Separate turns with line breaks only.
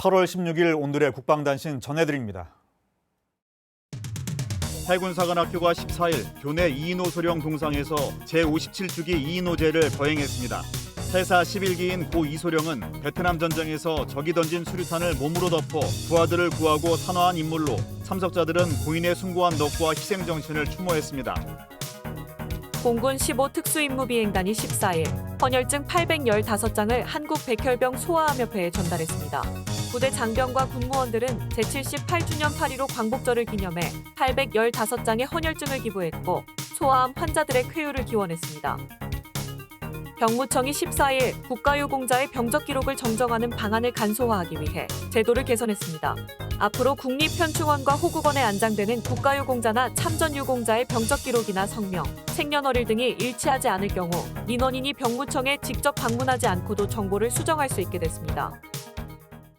8월 16일 오늘의 국방단신 전해드립니다. 해군사관학교가 14일 교내 이인호 소령 동상에서 제57주기 이인호제를 거행했습니다. 해사 11기인 고 이소령은 베트남 전쟁에서 적이 던진 수류탄을 몸으로 덮어 부하들을 구하고 산화한 인물로 참석자들은 고인의 숭고한 넋과 희생 정신을 추모했습니다.
공군 15 특수임무비행단이 14일 헌혈증 815장을 한국 백혈병 소아암협회에 전달했습니다. 부대 장병과 군무원들은 제78주년 8.15 광복절을 기념해 815장의 헌혈증을 기부했고 소아암 환자들의 쾌유를 기원했습니다. 병무청이 14일 국가유공자의 병적 기록을 정정하는 방안을 간소화하기 위해 제도를 개선했습니다. 앞으로 국립현충원과 호국원에 안장되는 국가유공자나 참전유공자의 병적 기록이나 성명, 생년월일 등이 일치하지 않을 경우 민원인이 병무청에 직접 방문하지 않고도 정보를 수정할 수 있게 됐습니다.